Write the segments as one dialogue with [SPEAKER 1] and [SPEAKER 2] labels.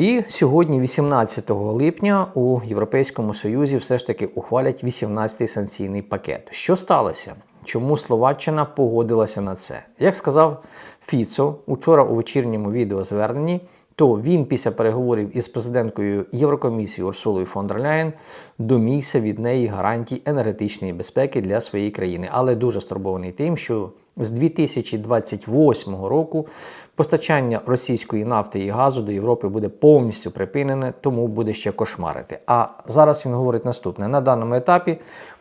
[SPEAKER 1] І сьогодні, 18 липня, у Європейському Союзі все ж таки ухвалять 18-й санкційний пакет. Що сталося? Чому Словаччина погодилася на це? Як сказав Фіцо учора у вечірньому відеозверненні, то він після переговорів із президенткою Єврокомісії Урсулою фон дер Ляєн домігся від неї гарантій енергетичної безпеки для своєї країни, але дуже стурбований тим, що з 2028 року постачання російської нафти і газу до Європи буде повністю припинене, тому буде ще кошмарити. А зараз він говорить наступне: на даному етапі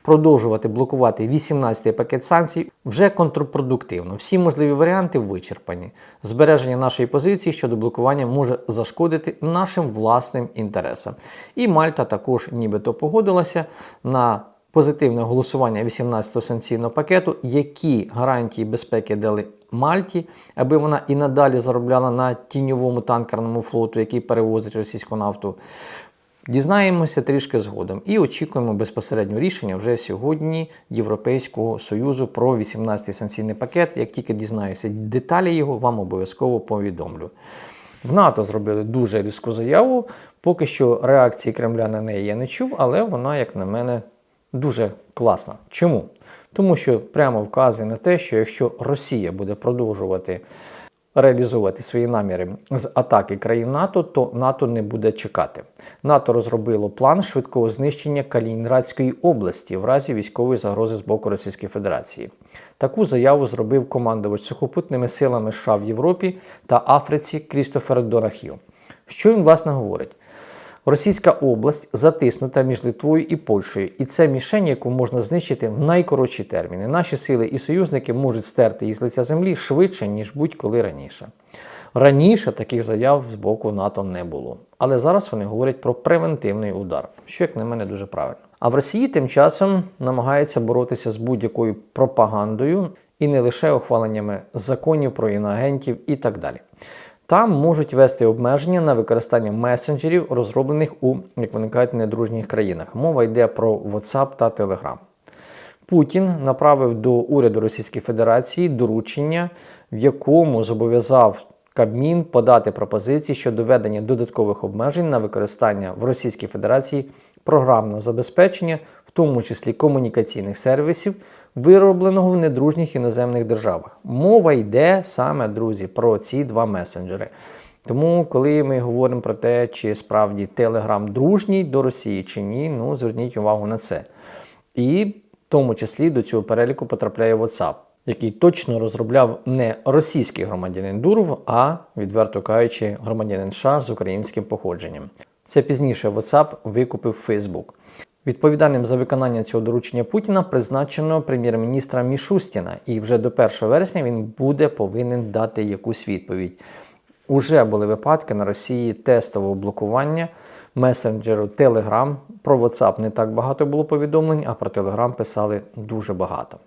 [SPEAKER 1] продовжувати блокувати 18-й пакет санкцій вже контрпродуктивно. Всі можливі варіанти вичерпані. Збереження нашої позиції щодо блокування може зашкодити нашим власним інтересам. І Мальта також нібито погодилася на позитивне голосування 18-го санкційного пакету, які гарантії безпеки дали Мальті, аби вона і надалі заробляла на тіньовому танкерному флоту, який перевозить російську нафту. Дізнаємося трішки згодом і очікуємо безпосередньо рішення вже сьогодні Європейського Союзу про 18-й санкційний пакет. Як тільки дізнаюся деталі його, вам обов'язково повідомлю. В НАТО зробили дуже різку заяву. Поки що реакції Кремля на неї я не чув, але вона, як на мене, дуже класна. Чому? Тому що прямо вказує на те, що якщо Росія буде продовжувати реалізовувати свої наміри з атаки країн НАТО, то НАТО не буде чекати. НАТО розробило план швидкого знищення Калінінградської області в разі військової загрози з боку Російської Федерації. Таку заяву зробив командувач сухопутними силами США в Європі та Африці Крістофер Донахіо. Що він власне говорить? Російська область затиснута між Литвою і Польщею, і це мішень, яку можна знищити в найкоротші терміни. Наші сили і союзники можуть стерти її з лиця землі швидше, ніж будь-коли раніше. Раніше таких заяв з боку НАТО не було. Але зараз вони говорять про превентивний удар, що, як на мене, дуже правильно. А в Росії тим часом намагаються боротися з будь-якою пропагандою і не лише ухваленнями законів про іноагентів і так далі. Там можуть ввести обмеження на використання месенджерів, розроблених у, як вони кажуть, недружніх країнах. Мова йде про WhatsApp та Telegram. Путін направив до уряду Російської Федерації доручення, в якому зобов'язав Кабмін подати пропозиції щодо введення додаткових обмежень на використання в Російській Федерації програмного забезпечення, в тому числі комунікаційних сервісів, виробленого в недружніх іноземних державах. Мова йде саме, друзі, про ці два месенджери. Тому, коли ми говоримо про те, чи справді Телеграм дружній до Росії чи ні, ну зверніть увагу на це. І в тому числі до цього переліку потрапляє WhatsApp, який точно розробляв не російський громадянин Дуров, а, відверто кажучи, громадянин США з українським походженням. Це пізніше WhatsApp викупив Facebook. Відповідальним за виконання цього доручення Путіна призначено прем'єр-міністра Мішустіна, і вже до 1 вересня він буде повинен дати якусь відповідь. Уже були випадки на Росії тестового блокування месенджеру Telegram. Про WhatsApp не так багато було повідомлень, а про Telegram писали дуже багато.